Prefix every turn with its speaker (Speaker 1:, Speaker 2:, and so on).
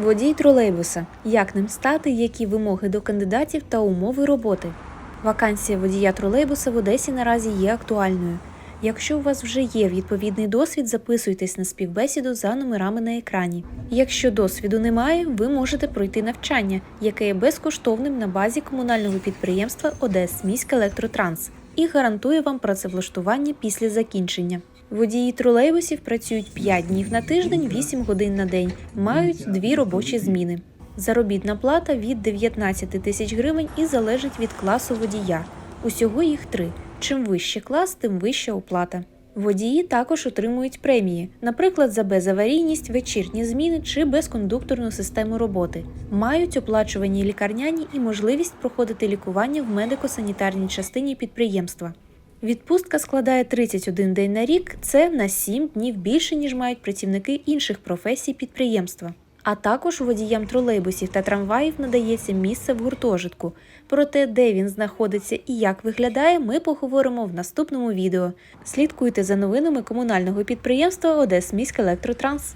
Speaker 1: Водій тролейбуса. Як ним стати, які вимоги до кандидатів та умови роботи? Вакансія водія тролейбуса в Одесі наразі є актуальною. Якщо у вас вже є відповідний досвід, записуйтесь на співбесіду за номерами на екрані. Якщо досвіду немає, ви можете пройти навчання, яке є безкоштовним на базі комунального підприємства Одесміськ Електротранс і гарантує вам працевлаштування після закінчення. Водії тролейбусів працюють 5 днів на тиждень, 8 годин на день, мають дві робочі зміни. Заробітна плата від 19 тисяч гривень і залежить від класу водія. Усього їх три. Чим вище клас, тим вища оплата. Водії також отримують премії, наприклад, за безаварійність, вечірні зміни чи безкондукторну систему роботи. Мають оплачувані лікарняні і можливість проходити лікування в медико-санітарній частині підприємства. Відпустка складає 31 день на рік, це на 7 днів більше, ніж мають працівники інших професій підприємства. А також водіям тролейбусів та трамваїв надається місце в гуртожитку. Про те, де він знаходиться і як виглядає, ми поговоримо в наступному відео. Слідкуйте за новинами комунального підприємства Одесміськ Електротранс.